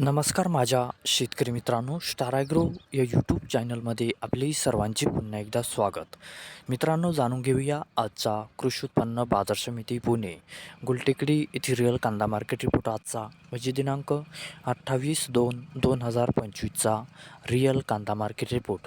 नमस्कार माझ्या शेतकरी मित्रांनो स्टारायग्रो या यूट्यूब चॅनलमध्ये आपले सर्वांचे पुन्हा एकदा स्वागत. मित्रांनो जाणून घेऊया आजचा कृषी उत्पन्न बाजार समिती पुणे गुलटेकडी येथील रिअल कांदा मार्केट रिपोर्ट आजचा. म्हणजे दिनांक अठ्ठावीस दोन दोन हजार पंचवीसचा रिअल कांदा मार्केट रिपोर्ट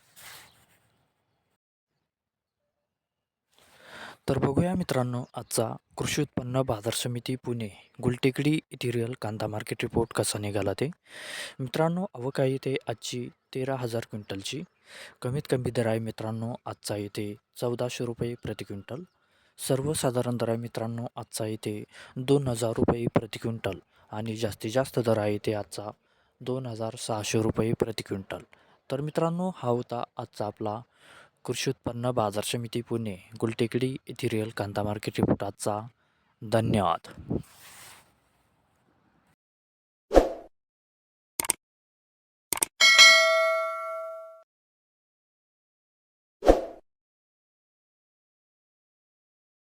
तर बघूया मित्रांनो आजचा कृषी उत्पन्न बाजार समिती पुणे गुलटेकडी येथे कांदा मार्केट रिपोर्ट कसा निघाला ते? मित्रांनो अवका आहे ते आजची तेरा हजार क्विंटलची. कमीत कमी दर आहे मित्रांनो आजचा येते चौदाशे रुपये प्रति क्विंटल. सर्वसाधारण दर आहे मित्रांनो आजचा येते दोन हजार रुपये प्रति क्विंटल. आणि जास्तीत जास्त दर आहे ते आजचा दोन हजार सहाशे रुपये प्रति क्विंटल. तर मित्रांनो हा होता आजचा आपला कृषी उत्पन्न बाजार समिती पुणे गुलटेकडी येथील रिअल कांदा मार्केट रिपोर्ट आजचा. धन्यवाद.